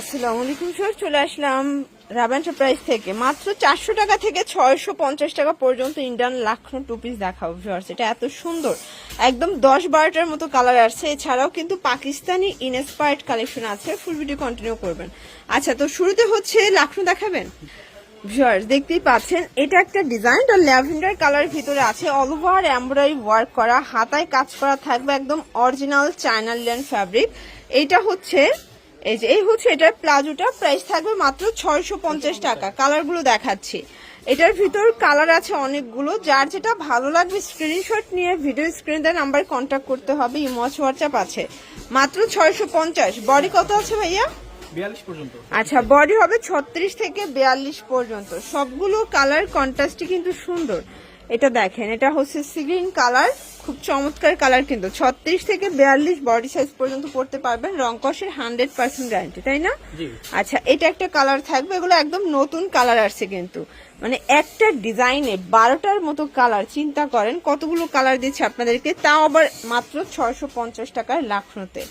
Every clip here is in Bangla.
আসসালামু আলাইকুম স্যার চলে আসলাম রাব এন্টারপ্রাইজ থেকে। মাত্র চারশো টাকা থেকে ছয়শো পঞ্চাশ টাকা পর্যন্ত ইন্ডিয়ান লাখনো টু পিস দেখাবো ভিউয়ার্স এটা এত সুন্দর। একদম দশ বারোটার মতো কালার আসছে। এছাড়াও কিন্তু পাকিস্তানি ইনস্পায়ার্ড কালেকশন আছে। ফুল ভিডিও কন্টিনিউ করবেন। আচ্ছা তো শুরুতে হচ্ছে লাখনো দেখাবেন? ভিউয়ার্স দেখতেই পাচ্ছেন, এটা একটা ডিজাইন আর ল্যাভেন্ডার কালার ভিতরে আছে অল ওভার এমব্রয়ডারি ওয়ার্ক করা। হাতায় কাজ করা থাকবে একদম অরিজিনাল চায়না লিয়ান ফ্যাব্রিক এইটা হচ্ছে এই যে এই হচ্ছে এটার প্লাজোটা। প্রাইস থাকবে মাত্র ছয়শো পঞ্চাশ টাকা। কালারগুলো দেখাচ্ছি। এটার ভিতর কালার আছে অনেকগুলো। যার যেটা ভালো লাগবে স্ক্রিনশট নিয়ে ভিডিও স্ক্রিন দেওয়ার নাম্বার কন্ট্যাক্ট করতে হবে। ইমচ হোয়াটসঅ্যাপ আছে। মাত্র ছয়শো পঞ্চাশ। বডি কত আছে ভাইয়া? আচ্ছা বডি হবে ছত্রিশ থেকে বিয়াল্লিশ পর্যন্ত। সবগুলো কালার কন্ট্রাস্টই কিন্তু সুন্দর। এটা দেখেন এটা হচ্ছে সিগ্রিন কালার খুব চমৎকার কালার কিন্তু। ছত্রিশ থেকে বিয়াল্লিশ বডি সাইজ পর্যন্ত পড়তে পারবেন রংকসের হান্ড্রেড পার্সেন্ট গ্যারান্টি তাই না? আচ্ছা এটা একটা কালার থাকবে এগুলো একদম নতুন কালার আসছে কিন্তু। মানে একটা ডিজাইনে বারোটার মতো কালার চিন্তা করেন কতগুলো কালার দিচ্ছে আপনাদেরকে তাও আবার মাত্র ছয়শো পঞ্চাশ টাকার লাখনোতে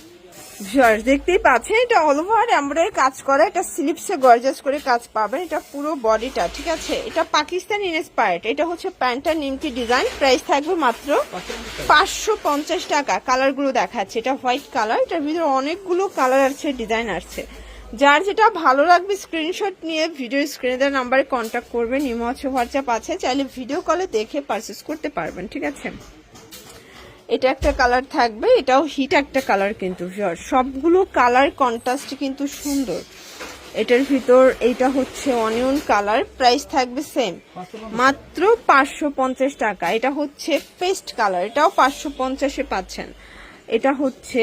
দেখতেই পাচ্ছেন, এটা অল ওভার কাজ করা, এটা স্লিপসে গর্জাস করে কাজ পাবেন, এটা পুরো বডিটা ঠিক আছে? এটা পাকিস্তান ইনস্পায়ার্ড এটা হচ্ছে প্যান্টটা নিমকি ডিজাইন প্রাইস থাকবে মাত্র পাঁচশো পঞ্চাশ টাকা। কালারগুলো দেখাচ্ছে, এটা হোয়াইট কালার এটার ভিতরে অনেকগুলো কালার আছে ডিজাইন আছে। যার যেটা ভালো লাগবে স্ক্রিনশট নিয়ে ভিডিও স্ক্রিনে দেওয়ার নাম্বারে কন্ট্যাক্ট করবেন, ইমো আছে হোয়াটসঅ্যাপ আছে, চাইলে ভিডিও কলে দেখে পারচেস করতে পারবেন, ঠিক আছে? এটা একটা কালার থাকবে, এটাও হিট একটা কালার কিন্তু সবগুলো কালার কন্ট্রাস্ট কিন্তু সুন্দর। এটার ভিতর এইটা হচ্ছে অনিয়ন কালার প্রাইস থাকবে সেম মাত্র পাঁচশো পঞ্চাশ টাকা। এটা হচ্ছে পেস্ট কালার এটাও পাঁচশো পঞ্চাশে পাচ্ছেন। এটা হচ্ছে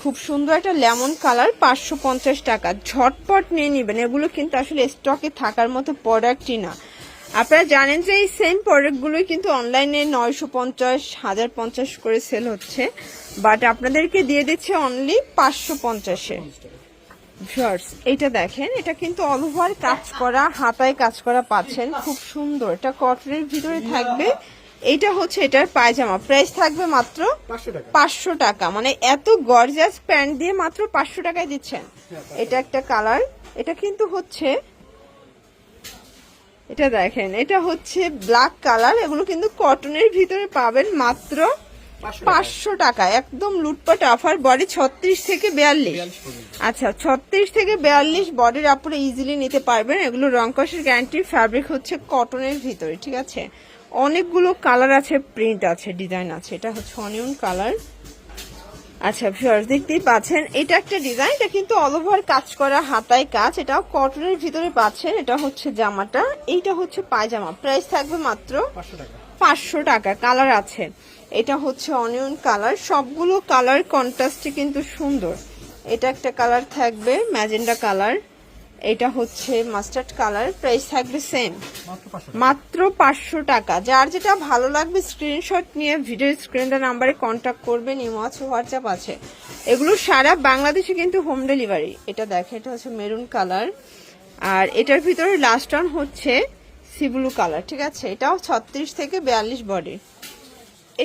খুব সুন্দর একটা লেমন কালার পাঁচশো পঞ্চাশ টাকা। ঝটপট নিয়ে নেবেন, এগুলো কিন্তু আসলে স্টকে থাকার মতো প্রোডাক্টই না। আপনারা জানেন যে এই সেম প্রোডাক্টগুলোই কিন্তু অনলাইনে নয়শো পঞ্চাশ হাজার পঞ্চাশ করে সেল হচ্ছে। বাট আপনাদেরকে দিয়ে দিচ্ছে অনলি পাঁচশো পঞ্চাশে। ভিউয়ার্স এটা দেখেন এটা কিন্তু অল ওভার কাজ করা হাতায় কাজ করা পাচ্ছেন খুব সুন্দর। এটা কটনের ভিতরে থাকবে। এটা হচ্ছে এটার পায়জামা। প্রাইস থাকবে মাত্র পাঁচশো টাকা। পাঁচশো টাকা। মানে এত গর্জাস প্যান্ট দিয়ে মাত্র পাঁচশো টাকায় দিচ্ছেন। এটা একটা কালার এটা কিন্তু হচ্ছে এটা দেখেন এটা হচ্ছে ব্ল্যাক কালার এগুলো কিন্তু কটনের ভিতরে পাবেন মাত্র পাঁচশো টাকা। একদম লুটপাট অফার বডি ছত্রিশ থেকে বিয়াল্লিশ। আচ্ছা ছত্রিশ থেকে বিয়াল্লিশ বডির আপুরে ইজিলি নিতে পারবেন এগুলো রংকসের গ্যারান্টি ফ্যাব্রিক হচ্ছে কটনের ভিতরে ঠিক আছে? অনেকগুলো কালার আছে প্রিন্ট আছে ডিজাইন আছে এটা হচ্ছে অনিয়ন কালার আচ্ছা ভিউয়ার্স দেখতেই পাচ্ছেন এটা একটা ডিজাইন এটা কিন্তু অল ওভার কাজ করা হাতায় কাজ এটাও কটনের ভিতরে পাচ্ছেন এটা হচ্ছে জামাটা এইটা হচ্ছে পায়জামা প্রাইস থাকবে মাত্র পাঁচশো টাকা। পাঁচশো টাকা কালার আছে। এটা হচ্ছে অনিয়ন কালার সবগুলো কালার কন্ট্রাস্টে কিন্তু সুন্দর। এটা একটা কালার থাকবে ম্যাজেন্ডা কালার এটা হচ্ছে মাস্টার্ড কালার প্রাইস থাকবে সেম মাত্র পাঁচশো টাকা। যার যেটা ভালো লাগবে স্ক্রিনশট নিয়ে ভিডিও স্ক্রিনের নাম্বারে কন্ট্যাক্ট করবেন ইমো আছে হোয়াটসঅ্যাপ আছে। এগুলো সারা বাংলাদেশে কিন্তু হোম ডেলিভারি এটা দেখে এটা হচ্ছে মেরুন কালার আর এটার ভিতরে লাস্ট অন হচ্ছে সিব্লু কালার ঠিক আছে? এটাও ছত্রিশ থেকে বিয়াল্লিশ বডি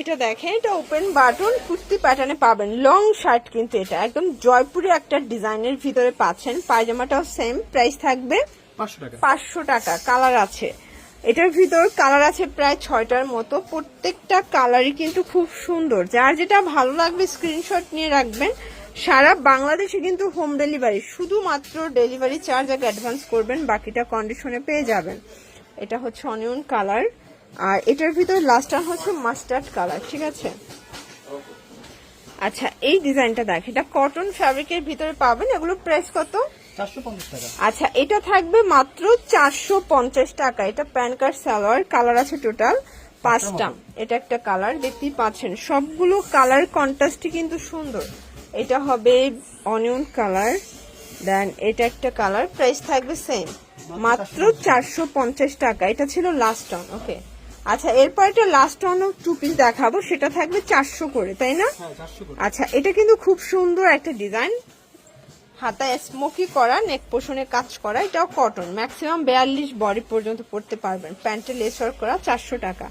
এটা দেখেন এটা ওপেন বাটন কুর্তি প্যাটার্নে পাবেন। লং শার্ট কিন্তু এটা। একদম জয়পুরে একটা ডিজাইনের ভিতরে পাচ্ছেন। পায়জামাটাও সেম প্রাইস থাকবে পাঁচশো টাকা। পাঁচশো টাকা। কালার আছে। এটার ভিতর কালার আছে প্রায় ছয়টার মতো। প্রত্যেকটা কালারই কিন্তু খুব সুন্দর। যার যেটা ভালো লাগবে স্ক্রিনশট নিয়ে রাখবেন। সারা বাংলাদেশে কিন্তু হোম ডেলিভারি শুধুমাত্র ডেলিভারি চার্জ আগে অ্যাডভান্স করবেন বাকিটা কন্ডিশনে পেয়ে যাবেন। এটা হচ্ছে অনিয়ন কালার আর এটার ভিতরে লাস্ট হচ্ছে মাস্টার্ড কালার ঠিক আছে? আচ্ছা এই ডিজাইনটা দেখ এটা কটন ফ্যাব্রিকের ভিতরে পাবেন এগুলো প্রাইস কত? আচ্ছা এটা থাকবে মাত্র চারশো পঞ্চাশ টাকা। এটা প্যান কার্ড সালোয়ার কালার আছে টোটাল পাঁচটা। এটা একটা কালার দেখতেই পাচ্ছেন। সবগুলো কালার কন্ট্রাস্টই কিন্তু সুন্দর। এটা হবে অনিয়ন কালার দেন এটা একটা কালার প্রাইস থাকবে সেম মাত্র চারশো পঞ্চাশ টাকা। এটা ছিল লাস্ট অন ওকে আচ্ছা এরপর এটা লাস্ট অন টু পিস দেখাবো। সেটা থাকবে চারশো করে তাই না? হ্যাঁ আচ্ছা এটা কিন্তু খুব সুন্দর একটা ডিজাইন হাতায় স্মোকি করা নেক পোষণে কাজ করা এটাও কটন ম্যাক্সিমাম বিয়াল্লিশ বডি পর্যন্ত পড়তে পারবেন। প্যান্টে লেস ওয়ার্ক করা চারশো টাকা।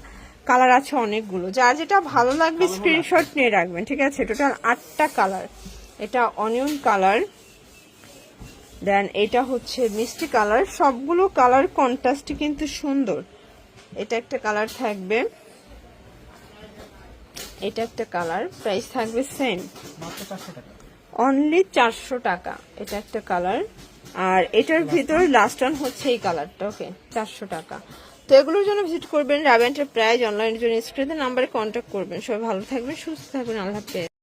কালার আছে অনেকগুলো। যার যেটা ভালো লাগবে স্ক্রিনশট নিয়ে রাখবেন ঠিক আছে? টোটাল আটটা কালার এটা অনিয়ন কালার দেন এটা হচ্ছে মিষ্টি কালার সবগুলো কালার কন্ট্রাস্টই কিন্তু সুন্দর। এটা একটা কালার থাকবে। এটা একটা কালার। প্রাইস থাকবে সেম। অনলি চারশো টাকা। এটা একটা কালার। আর এটার ভিতরে লাস্ট ওয়ান হচ্ছে এই কালারটা ওকে চারশো টাকা। তো এগুলোর জন্য ভিজিট করবেন। রাবেন্টের প্রাইজ অনলাইনের জন্য স্ক্রিনের নাম্বারে কন্ট্যাক্ট করবেন। সবাই ভালো থাকবেন, সুস্থ থাকবেন। আল্লাহ হাফেজ।